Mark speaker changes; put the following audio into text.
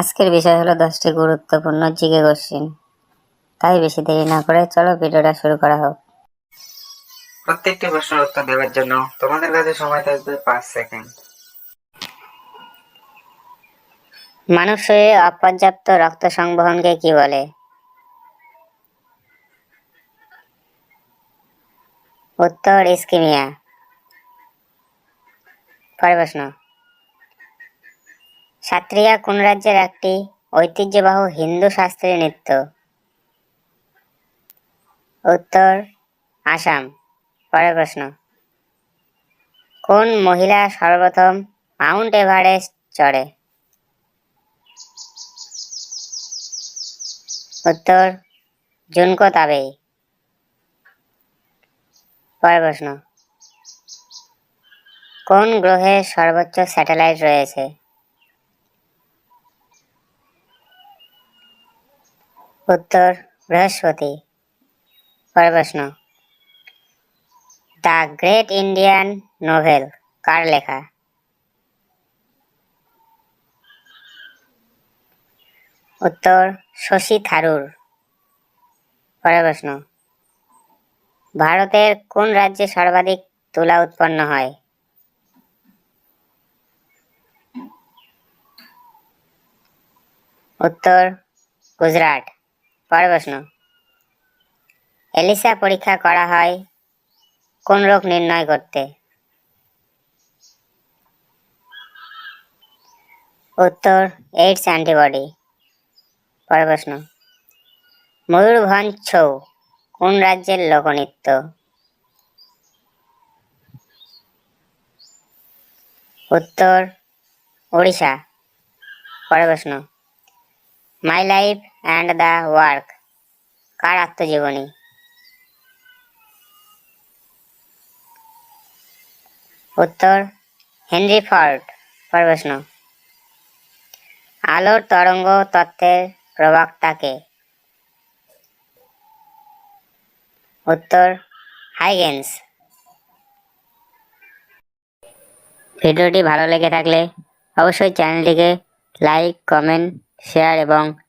Speaker 1: আজকের বিষয় হলো দশটি গুরুত্বপূর্ণ জিকে কোশ্চিন। তাই বেশি দেরি না করে চলো ভিডিওটা শুরু করা হোক।
Speaker 2: প্রত্যেকটি প্রশ্নের উত্তর দেওয়ার জন্য তোমাদের কাছে সময় থাকবে পাঁচ সেকেন্ড।
Speaker 1: মানব শরীরে অপর্যাপ্ত রক্ত সংবহনকে কি বলে? উত্তর ইস্কিমিয়া। পরের প্রশ্ন। সাত্রিয়া কোন রাজ্যের একটি ঐতিহ্যবাহী হিন্দু শাস্ত্রীয় নৃত্য? উত্তর, আসাম। পরের প্রশ্ন। কোন মহিলা সর্বপ্রথম মাউন্ট এভারেস্ট চড়ে? উত্তর জুনকো তাবেই পরের প্রশ্ন। কোন গ্রহে সর্বোচ্চ স্যাটেলাইট রয়েছে? উত্তর বৃহস্পতি। পরের প্রশ্ন। দ্য গ্রেট ইন্ডিয়ান নোভেল, কার লেখা? উত্তর, শশী থারুর। পরের প্রশ্ন। ভারতের কোন রাজ্যে সর্বাধিক তুলা উৎপন্ন হয়? উত্তর, গুজরাট। পরের প্রশ্ন এলিসা পরীক্ষা করা হয় কোন রোগ নির্ণয় করতে? উত্তর, এইডস অ্যান্টিবডি। পরের প্রশ্ন ময়ূরভঞ্জ ছৌ, কোন রাজ্যের লোকনৃত্য? উত্তর, ওড়িশা। পরের প্রশ্ন my life and the work কার আত্মজীবনী? উত্তর, হেনরি ফর্ড, প্রশ্ন। আলোর তরঙ্গ তত্ত্বের প্রবক্তাকে। উত্তর, হাইগেন্স। ভিডিওটি ভালো লেগে থাকলে অবশ্যই চ্যানেলটিকে লাইক, কমেন্ট, শেয়ার এবং